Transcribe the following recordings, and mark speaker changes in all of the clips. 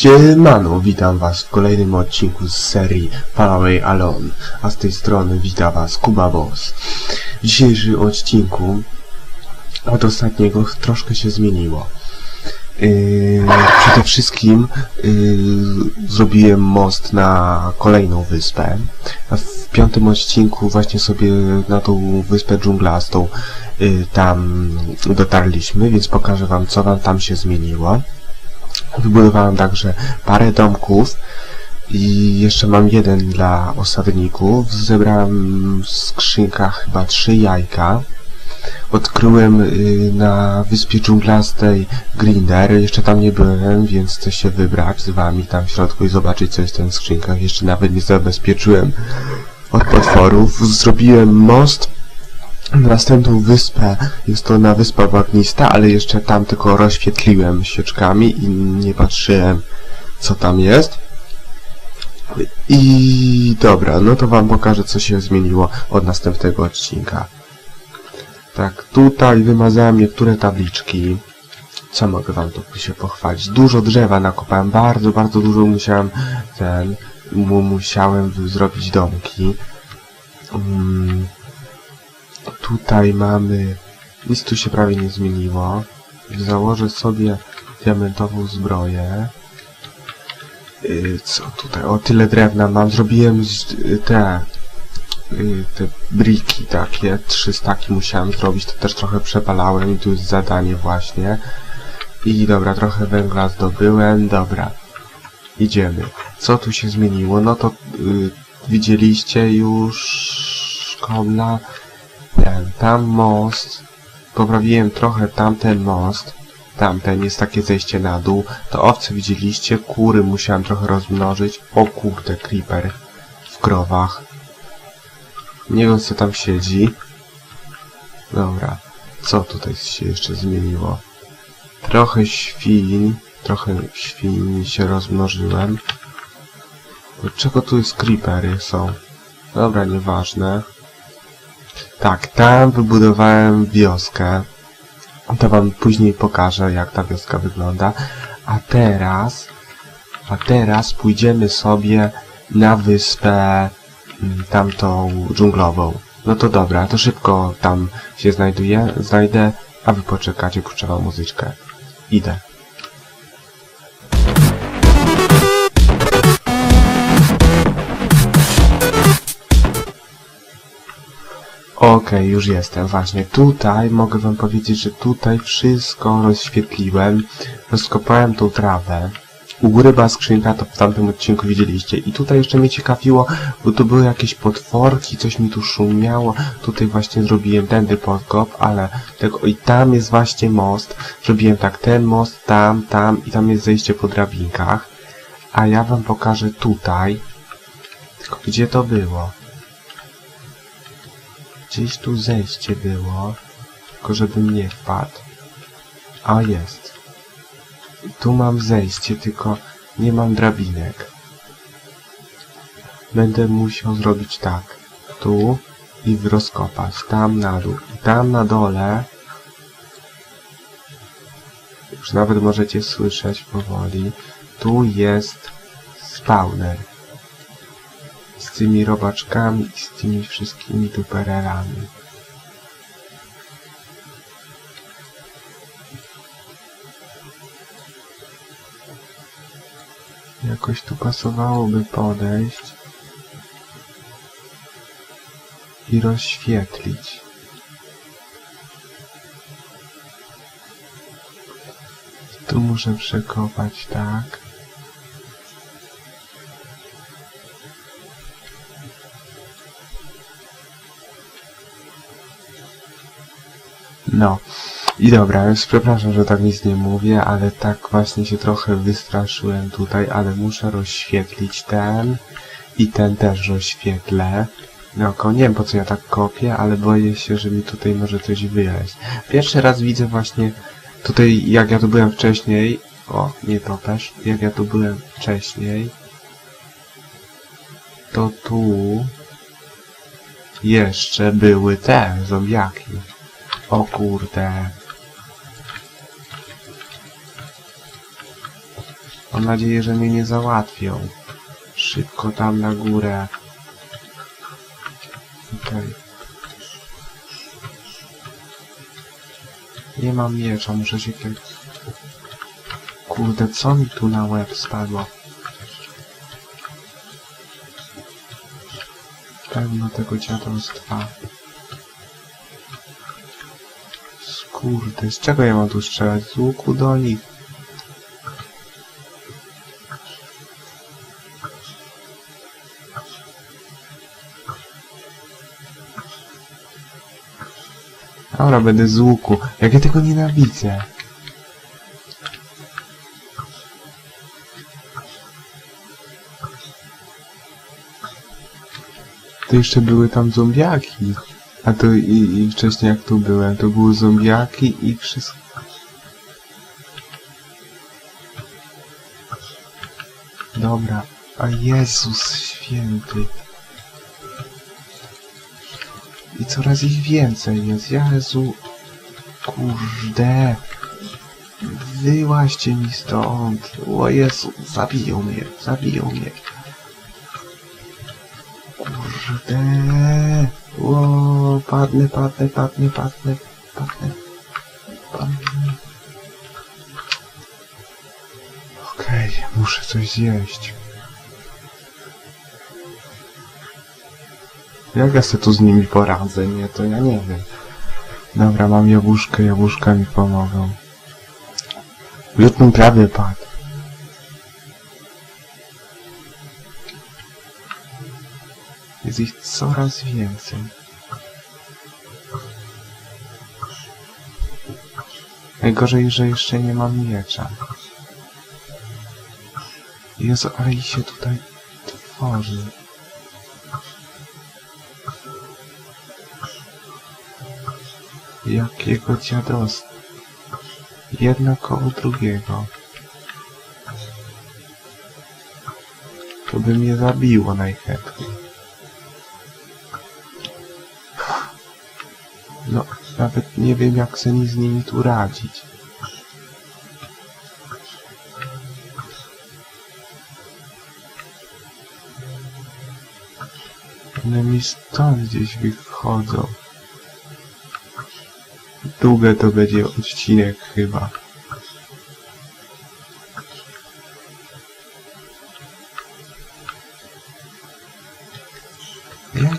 Speaker 1: Siemano, witam was w kolejnym odcinku z serii Far Away Alone, a z tej strony wita was Kuba Boss. W dzisiejszym odcinku od ostatniego troszkę się zmieniło. Yy, przede wszystkim yy, zrobiłem most na kolejną wyspę. W piątym odcinku właśnie sobie na tą wyspę dżunglastą yy, tam dotarliśmy, więc pokażę wam co wam tam się zmieniło. Wybudowałem także parę domków i jeszcze mam jeden dla osadników. Zebrałem w skrzynkach chyba trzy jajka. Odkryłem y, na wyspie dżunglastej Grinder. Jeszcze tam nie byłem, więc chcę się wybrać z wami tam w środku i zobaczyć co jest w tych skrzynkach. Jeszcze nawet nie zabezpieczyłem od potworów. Zrobiłem most następną wyspę. Jest to na wyspa Bagnista, ale jeszcze tam tylko rozświetliłem świeczkami i nie patrzyłem co tam jest. I dobra, no to wam pokażę co się zmieniło od następnego odcinka. Tak, tutaj wymazałem niektóre tabliczki. Co mogę wam tu się pochwalić? Dużo drzewa nakopałem, bardzo, bardzo dużo musiałem ten, mu, musiałem zrobić domki. Mm, tutaj mamy, nic tu się prawie nie zmieniło. Założę sobie diamentową zbroję. Yy, co tutaj? O, tyle drewna mam. Zrobiłem y, te y, te briki takie, trzy staki musiałem zrobić, to też trochę przepalałem i tu jest zadanie właśnie. I dobra, trochę węgla zdobyłem, dobra. Idziemy. Co tu się zmieniło? No to y, widzieliście już komna, ten, tam most. Poprawiłem trochę tamten most. Tamten jest takie zejście na dół. To owce widzieliście, kury musiałem trochę rozmnożyć. O kurde, creeper w krowach. Nie wiem co tam siedzi. Dobra. Co tutaj się jeszcze zmieniło? Trochę świń. Trochę świń się rozmnożyłem. Dlaczego tu jest creepery są? Dobra, nieważne. Tak, tam wybudowałem wioskę. To wam później pokażę, jak ta wioska wygląda. A teraz... A teraz pójdziemy sobie na wyspę mm, tamtą dżunglową. No to dobra, to szybko tam się znajduję, znajdę, a wy poczekacie, puszczę wam muzyczkę. Idę. Okej, już jestem, właśnie. Tutaj mogę wam powiedzieć, że tutaj wszystko rozświetliłem. Rozkopałem tą trawę. U góry była skrzynka, to w tamtym odcinku widzieliście. I tutaj jeszcze mnie ciekawiło, bo tu były jakieś potworki, coś mi tu szumiało. Tutaj właśnie zrobiłem tędy podkop, ale tego i tam jest właśnie most. Zrobiłem tak, ten most, tam, tam i tam jest zejście po drabinkach. A ja wam pokażę tutaj. Tylko gdzie to było? Gdzieś tu zejście było, tylko żebym nie wpadł. A jest. Tu mam zejście, tylko nie mam drabinek. Będę musiał zrobić tak. Tu i rozkopać. Tam na dół. I tam na dole już nawet możecie słyszeć powoli. Tu jest spawner tymi robaczkami i z tymi wszystkimi duperelami. Jakoś tu pasowałoby podejść i rozświetlić. Tu muszę przekopać tak. No. I dobra, już przepraszam, że tak nic nie mówię, ale tak właśnie się trochę wystraszyłem tutaj, ale muszę rozświetlić ten i ten też rozświetlę. No, nie wiem po co ja tak kopię, ale boję się, że mi tutaj może coś wyleźć. Pierwszy raz widzę właśnie tutaj, jak ja tu byłem wcześniej, o, nie topesz, jak ja tu byłem wcześniej, to tu jeszcze były te zombiaki. O kurde. Mam nadzieję, że mnie nie załatwią. Szybko tam na górę. Okej. Nie mam miecza, muszę się kiedyś... Kurde, co mi tu na łeb spadło? Pełno tego dziadostwa. Kurde, z czego ja mam tu strzelać? Z łuku do nich. Dobra, będę z łuku. Jak ja tego nienawidzę. To jeszcze były tam zombiaki. A to i, i wcześniej jak tu byłem, to były zombiaki i wszystko. Dobra. A Jezus święty. I coraz ich więcej jest. Jezu. Kurde. Wyłaźcie mi stąd. O Jezu, zabiją mnie, zabiją mnie. Kurde. Padnę, padnę, padnę, padnę, padnę. padnę. Okej, muszę coś zjeść. Jak ja sobie tu z nimi poradzę? Nie, to ja nie wiem. Dobra, mam jabłuszkę, jabłuszka mi pomogą. Już bym prawie padł. Jest ich coraz więcej. Najgorzej, że jeszcze nie mam miecza. Jezu, ale i się tutaj tworzy. Jakiego dziadostwa. Jedno koło drugiego. To by mnie zabiło najchętniej. No, nawet nie wiem jak sobie z nimi tu radzić. One mi stąd gdzieś wychodzą. Długie to będzie odcinek chyba.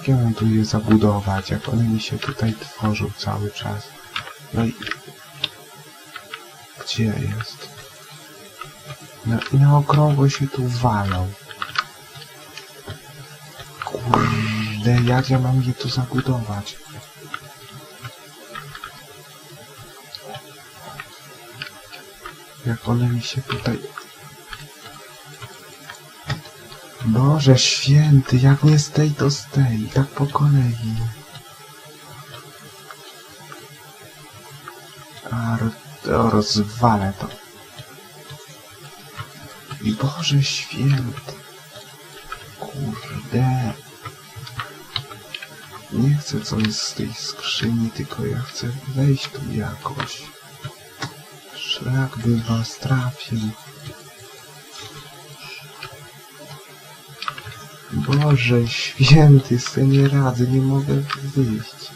Speaker 1: Jak ja mam tu je zabudować, jak one mi się tutaj tworzą cały czas? No i... Gdzie jest? Na, na okrągło się tu walą. Kurde, jak ja mam je tu zabudować? Jak one mi się tutaj... Boże święty, jak nie z tej to z tej, tak po kolei. A, ro, rozwalę to. Boże święty. Kurde. Nie chcę co jest z tej skrzyni, tylko ja chcę wejść tu jakoś. Szlak by was trafił. Boże święty, se nie radzę, nie mogę wyjść.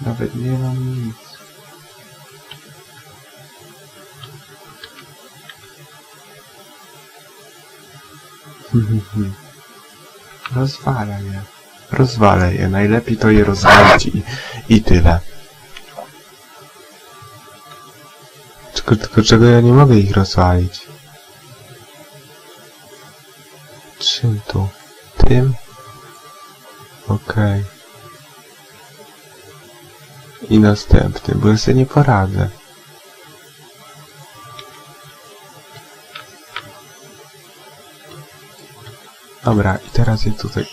Speaker 1: Nawet nie mam nic. Rozwalę je. Rozwalę je. Najlepiej to je rozwalić i, i tyle. Tylko, tylko czego ja nie mogę ich rozwalić? I następny, bo ja nie poradzę. Dobra, i teraz je tutaj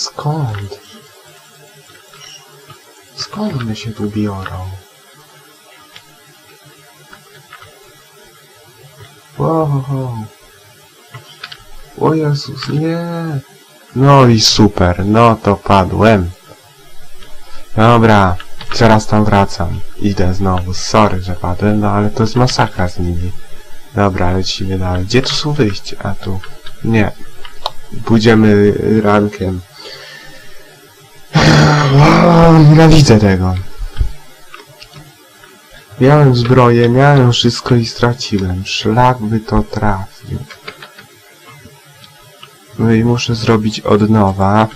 Speaker 1: Skąd? Skąd one się tu biorą? Wow. O Jezus, nie! No i super, no to padłem. Dobra, zaraz tam wracam. Idę znowu, sorry, że padłem, no ale to jest masakra z nimi. Dobra, lecimy dalej. Gdzie tu są wyjścia? A tu... Nie. Pójdziemy rankiem. O, nienawidzę tego. Miałem zbroję, miałem wszystko i straciłem. Szlak by to trafił. No i muszę zrobić od nowa.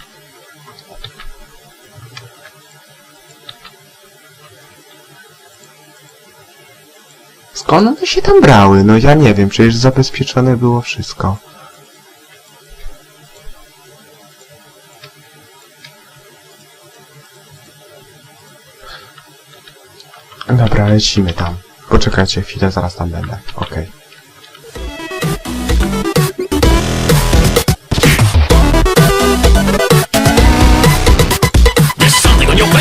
Speaker 1: Skąd one się tam brały? No ja nie wiem, przecież zabezpieczone było wszystko. Lecimy tam. Poczekajcie chwilę, zaraz tam będę. Okej.
Speaker 2: There's something on your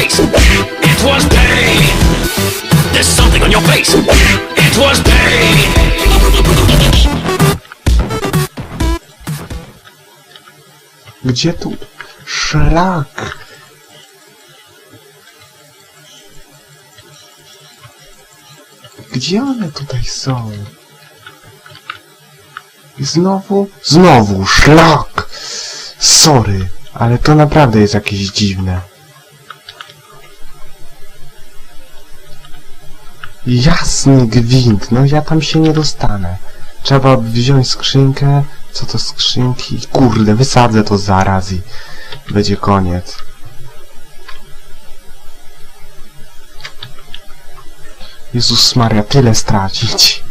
Speaker 1: Gdzie one tutaj są? I znowu? Znowu! Szlak! Sorry, ale to naprawdę jest jakieś dziwne. Jasny gwint, no ja tam się nie dostanę. Trzeba wziąć skrzynkę. Co to skrzynki? Kurde, wysadzę to zaraz i będzie koniec. Jezus Maria, tyle stracić.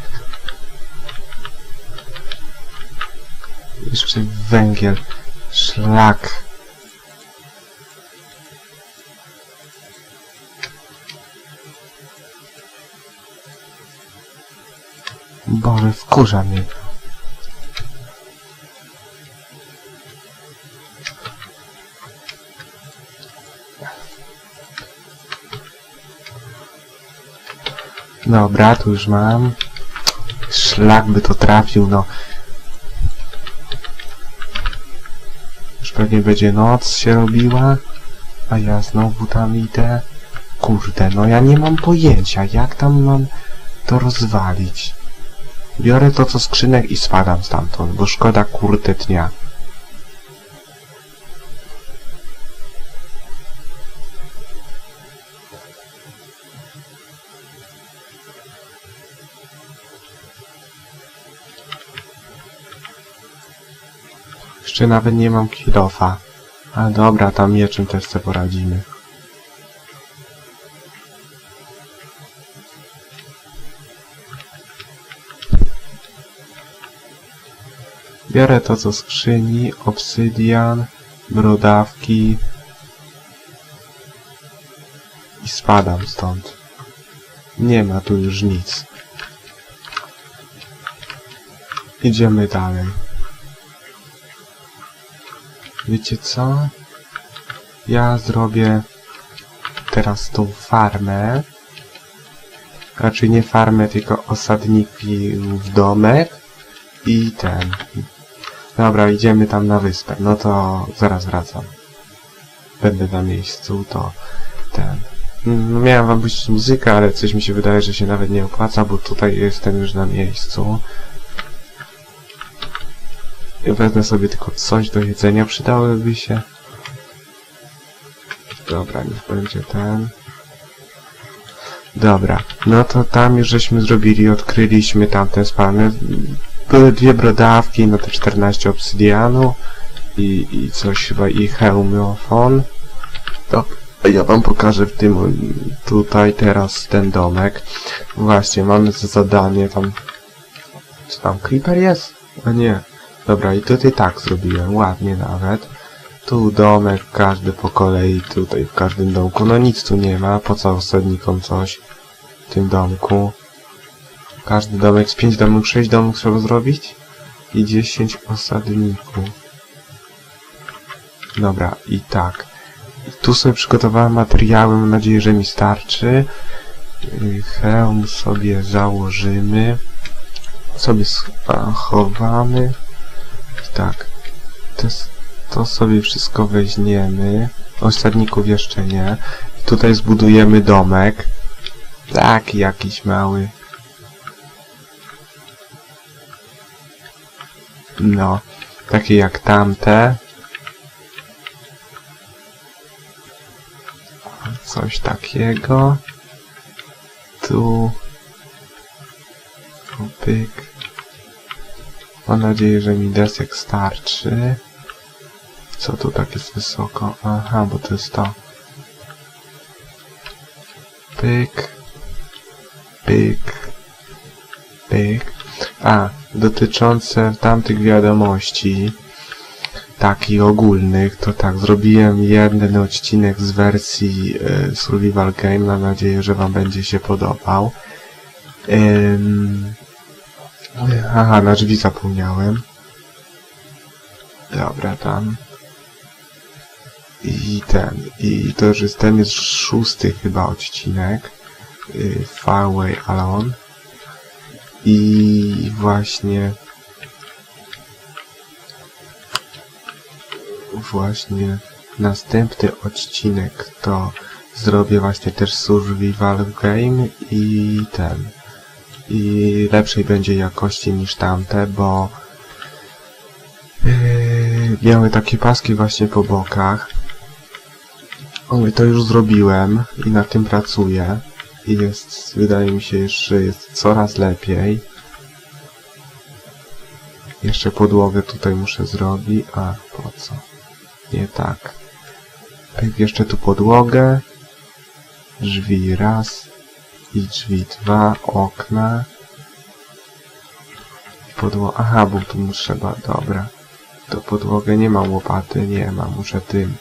Speaker 1: Jeszcze węgiel. Szlak. Boże, wkurza mnie Dobra, tu już mam. Szlak by to trafił, no. Już pewnie będzie noc się robiła. A ja znowu tam idę. Kurde, no ja nie mam pojęcia, jak tam mam to rozwalić. Biorę to co skrzynek i spadam stamtąd, bo szkoda kurde dnia. Jeszcze nawet nie mam kilofa. A dobra, tam mieczem też sobie poradzimy. Biorę to co skrzyni, obsydian, brodawki i spadam stąd. Nie ma tu już nic. Idziemy dalej. Wiecie co? Ja zrobię teraz tą farmę. Raczej nie farmę, tylko osadniki w domek. I ten. Dobra, idziemy tam na wyspę. No to zaraz wracam. Będę na miejscu, to ten. No, miałem wam puścić muzykę, ale coś mi się wydaje, że się nawet nie opłaca, bo tutaj jestem już na miejscu. Wezmę sobie tylko coś do jedzenia, przydałyby się. Dobra, niech będzie ten. Dobra, no to tam już żeśmy zrobili, odkryliśmy tamten spawner. Były dwie brodawki, no to 14 obsydianu i, i coś chyba i hełmiofon. To ja wam pokażę w tym tutaj teraz ten domek. Właśnie, mamy za zadanie tam... Co tam, creeper jest? A nie. Dobra, i tutaj tak zrobiłem, ładnie nawet. Tu domek, każdy po kolei, tutaj w każdym domku. No nic tu nie ma, po co osadnikom coś w tym domku. Każdy domek z 5 domów, 6 domów trzeba zrobić i 10 osadników. Dobra, i tak. Tu sobie przygotowałem materiały, mam nadzieję, że mi starczy. Yy, Hełm sobie założymy. sobie schowamy. Tak. To, to sobie wszystko weźmiemy. Osadników jeszcze nie. Tutaj zbudujemy domek. Taki jakiś mały. No. Takie jak tamte. Coś takiego. Tu pyk. Mam nadzieję, że mi desek starczy. Co tu tak jest wysoko? Aha, bo to jest to. Pyk. Pyk. Pyk. A, dotyczące tamtych wiadomości, takich ogólnych, to tak, zrobiłem jeden odcinek z wersji e, Survival Game, mam nadzieję, że Wam będzie się podobał. Aha, na drzwi zapomniałem. Dobra, tam. I ten, i to już jest ten jest szósty chyba odcinek. y, Far Alone. I właśnie właśnie następny odcinek to zrobię właśnie też survival game i ten i lepszej będzie jakości niż tamte, bo yy, miały takie paski właśnie po bokach. O, to już zrobiłem i nad tym pracuję i jest, wydaje mi się, że jest coraz lepiej. Jeszcze podłogę tutaj muszę zrobić, a po co? Nie tak. Pyk, jeszcze tu podłogę. Drzwi raz. I drzwi dwa. Okna. Podło... Aha, bo tu mu trzeba, dobra. To podłogę nie mam łopaty, nie ma, muszę tym.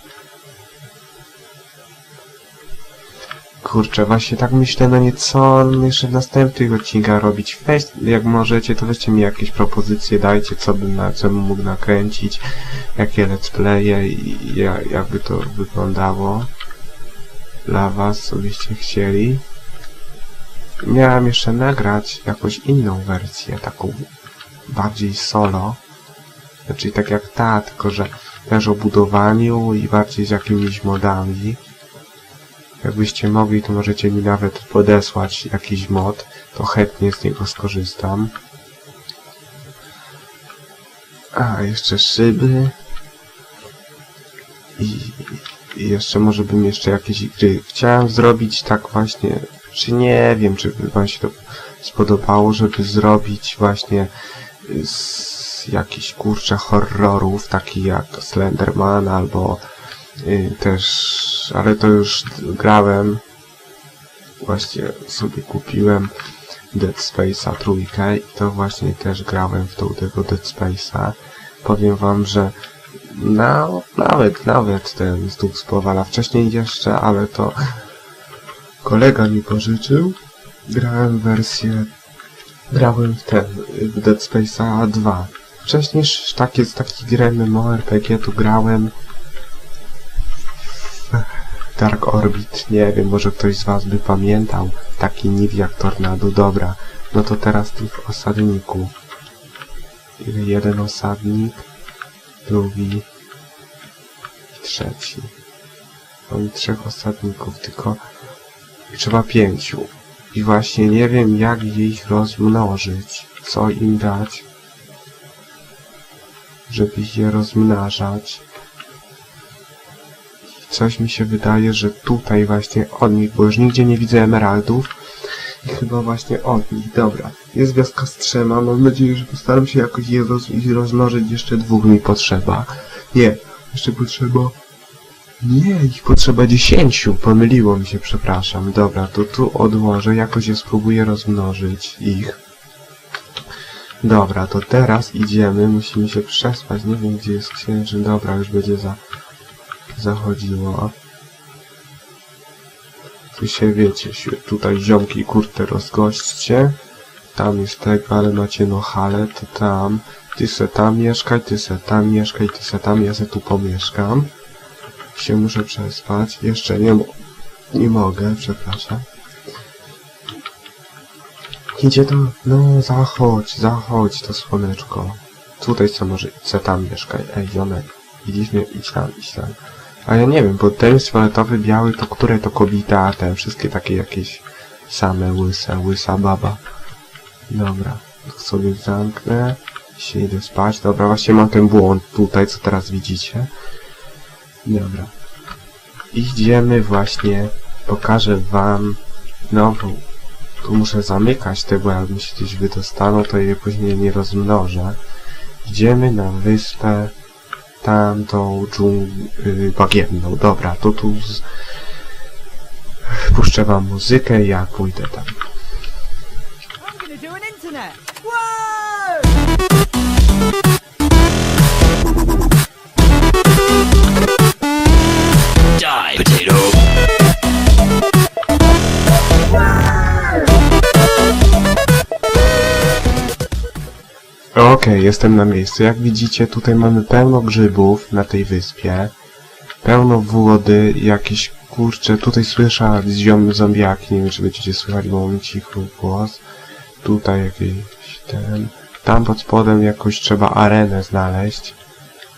Speaker 1: Kurczę, właśnie tak myślę, no nie co jeszcze w następnych odcinkach robić. Weź, jak możecie, to weźcie mi jakieś propozycje, dajcie, co bym, na, co bym mógł nakręcić, jakie let's playe i ja, jakby to wyglądało dla was, co byście chcieli. Miałem jeszcze nagrać jakąś inną wersję, taką bardziej solo. Znaczy tak jak ta, tylko że też o budowaniu i bardziej z jakimiś modami. Jakbyście mogli, to możecie mi nawet podesłać jakiś mod, to chętnie z niego skorzystam. A, jeszcze szyby. I, I jeszcze może bym jeszcze jakieś gry. Chciałem zrobić tak właśnie, czy nie wiem, czy by wam się to spodobało, żeby zrobić właśnie z jakichś kurczę horrorów, takich jak Slenderman albo y, też, ale to już grałem. Właśnie sobie kupiłem Dead Space'a trójkę i to właśnie też grałem w tą tego Dead Space'a. Powiem wam, że no, nawet, nawet ten stół spowala wcześniej jeszcze, ale to kolega mi pożyczył. Grałem w wersję, grałem w ten, w Dead Space'a 2. Wcześniej takie, z takich gier MMORPG tu grałem Dark Orbit, nie wiem, może ktoś z was by pamiętał. Taki nick jak Tornado, dobra. No to teraz tych osadników. Jeden osadnik, drugi, trzeci. Mam trzech osadników, tylko trzeba pięciu. I właśnie nie wiem jak ich rozmnożyć. Co im dać, żeby je rozmnażać. Coś mi się wydaje, że tutaj właśnie od nich, bo już nigdzie nie widzę emeraldów. I chyba właśnie od nich. Dobra, jest wioska z trzema. Mam nadzieję, że postaram się jakoś je roz, rozmnożyć. Jeszcze dwóch mi potrzeba. Nie, jeszcze potrzeba... Nie, ich potrzeba dziesięciu. Pomyliło mi się, przepraszam. Dobra, to tu odłożę. Jakoś je spróbuję rozmnożyć ich. Dobra, to teraz idziemy. Musimy się przespać. Nie wiem, gdzie jest księży. Dobra, już będzie za zachodziło. Tu się wiecie, się tutaj ziomki kurte rozgośćcie. Tam jest tego, ale macie no hale, to tam. Ty se tam mieszkaj, ty se tam mieszkaj, ty se tam, ja se tu pomieszkam. Się muszę przespać. Jeszcze nie, nie mogę, przepraszam. Idzie to, no zachodź, zachodź to słoneczko. Tutaj co może, co tam mieszkaj, ej ziomek, widzisz mnie, idź tam, idź tam. A ja nie wiem, bo ten jest fioletowy, biały, to które to kobieta, a te wszystkie takie jakieś same łyse, łysa baba. Dobra, sobie zamknę, się idę spać. Dobra, właśnie mam ten błąd tutaj, co teraz widzicie. Dobra. Idziemy właśnie, pokażę wam nową. Tu muszę zamykać te, bo jak mi się gdzieś wydostaną, to je później nie rozmnożę. Idziemy na wyspę tamtą dżung... Yy, bagienną. Dobra, to tu z... puszczę wam muzykę ja pójdę tam.
Speaker 3: I'm gonna do an internet. Whoa!
Speaker 1: Okej, jestem na miejscu. Jak widzicie, tutaj mamy pełno grzybów na tej wyspie. Pełno wody, jakieś kurcze. Tutaj słyszę ziomy zombiaki. Nie wiem, czy będziecie słychać, bo mam cichy głos. Tutaj jakieś ten... Tam pod spodem jakoś trzeba arenę znaleźć.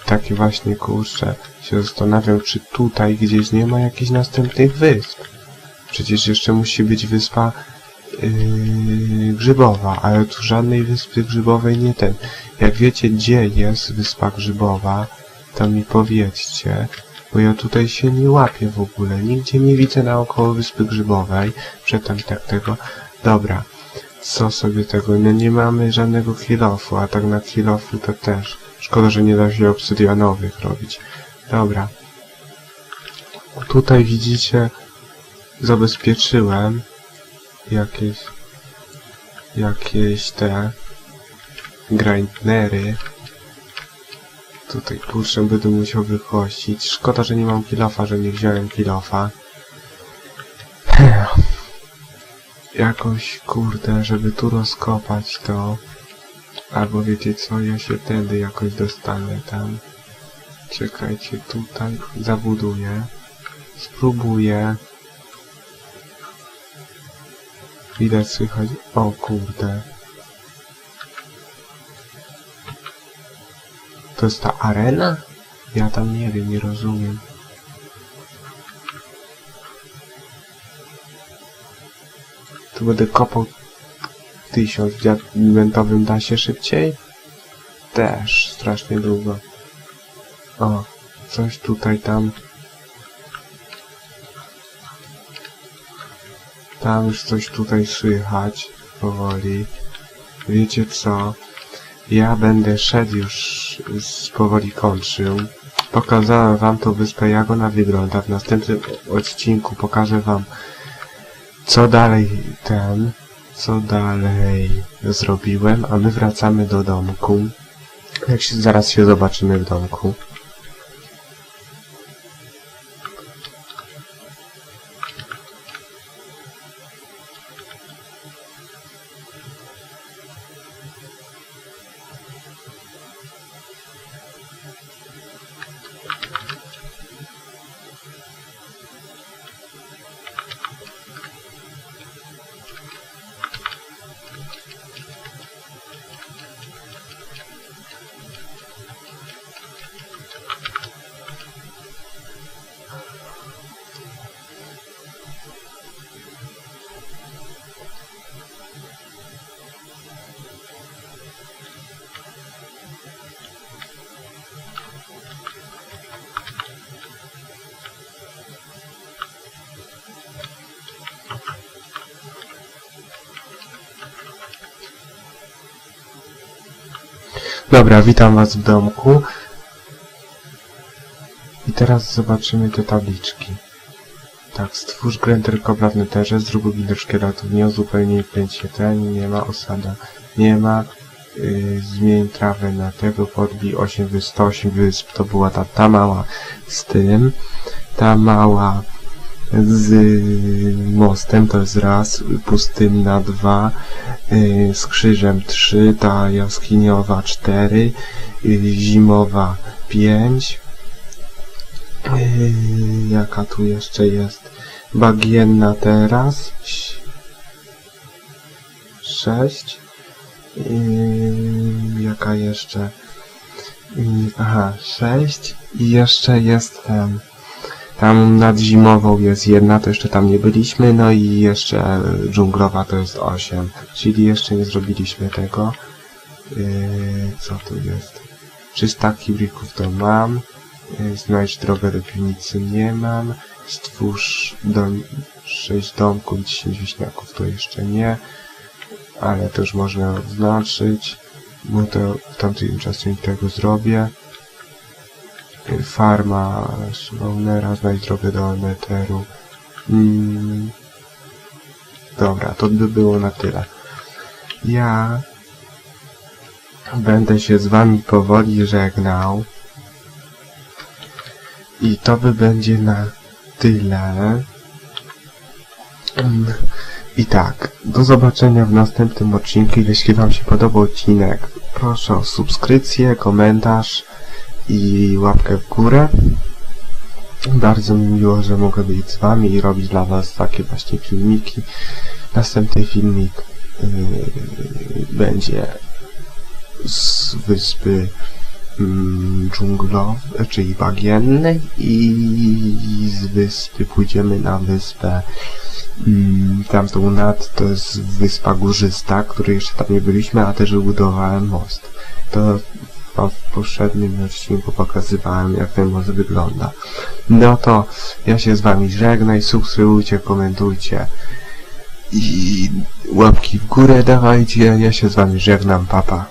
Speaker 1: Takie właśnie kurcze. Się zastanawiam, czy tutaj gdzieś nie ma jakichś następnych wysp. Przecież jeszcze musi być wyspa yy, grzybowa, ale tu żadnej wyspy grzybowej nie ten. Jak wiecie, gdzie jest wyspa grzybowa, to mi powiedzcie, bo ja tutaj się nie łapię w ogóle. Nigdzie nie widzę naokoło wyspy grzybowej. Przedtem tak tego. Dobra. Co sobie tego? No nie mamy żadnego kilofu, a tak na kilofu to też. Szkoda, że nie da się obsydianowych robić. Dobra. Tutaj widzicie, zabezpieczyłem jakieś jakieś te grindnery. Tutaj kurczę będę musiał wykościć szkoda, że nie mam kilofa, że nie wziąłem kilofa. Jakoś kurde, żeby tu rozkopać to albo wiecie co, ja się tędy jakoś dostanę tam. Czekajcie, tutaj zabuduję. Spróbuję Widać, słychać. O kurde. To jest ta arena? Ja tam nie wiem, nie rozumiem. Tu będę kopał tysiąc. W diamentowym da się szybciej? Też strasznie długo. O, coś tutaj tam. Tam już coś tutaj słychać powoli. Wiecie co? Ja będę szedł już powoli kończył. Pokazałem wam tą wyspę, jak ona wygląda. W następnym odcinku pokażę wam, co dalej ten, co dalej zrobiłem, a my wracamy do domku. Jak się, zaraz się zobaczymy w domku. Dobra, witam was w domku. I teraz zobaczymy te tabliczki. Tak, stwórz gręter kobra w neterze, zrób gider szkieletów, nie uzupełnij pięć ten, nie ma osada, nie ma, yy, zmień trawę na tego, podbij 8 wysp, 108 wysp, to była ta, ta mała z tym, ta mała z mostem, to jest raz, pustynna dwa, yy, z krzyżem trzy, ta jaskiniowa cztery, yy, zimowa pięć, jaka tu jeszcze jest, bagienna teraz, 6. Yy, jaka jeszcze? Aha, 6 i jeszcze jest ten. Tam nad zimową jest jedna, to jeszcze tam nie byliśmy, no i jeszcze dżunglowa to jest 8, czyli jeszcze nie zrobiliśmy tego. Yy, co tu jest? 300 kiblików to mam, yy, znajdź drogę do piwnicy nie mam, stwórz dom, 6 domków, 10 wieśniaków to jeszcze nie, ale to już można odznaczyć, bo to w tamtym czasie tego zrobię. Yy, Farma Spawnera, znajdź drogę do Netheru. Mm. Dobra, to by było na tyle. Ja będę się z wami powoli żegnał. I to by będzie na tyle. Mm, I tak, do zobaczenia w następnym odcinku. Jeśli wam się podobał odcinek, proszę o subskrypcję, komentarz i łapkę w górę. Bardzo mi miło, że mogę być z wami i robić dla was takie właśnie filmiki. Następny filmik yy, będzie z wyspy mm, dżunglowej, czyli bagiennej i z wyspy pójdziemy na wyspę mm, tamtą nad, to jest wyspa górzysta, której jeszcze tam nie byliśmy, a też wybudowałem most. To wam w poprzednim odcinku pokazywałem, jak ten most wygląda. No to ja się z wami żegnaj, subskrybujcie, komentujcie i łapki w górę dawajcie. Ja się z wami żegnam, papa.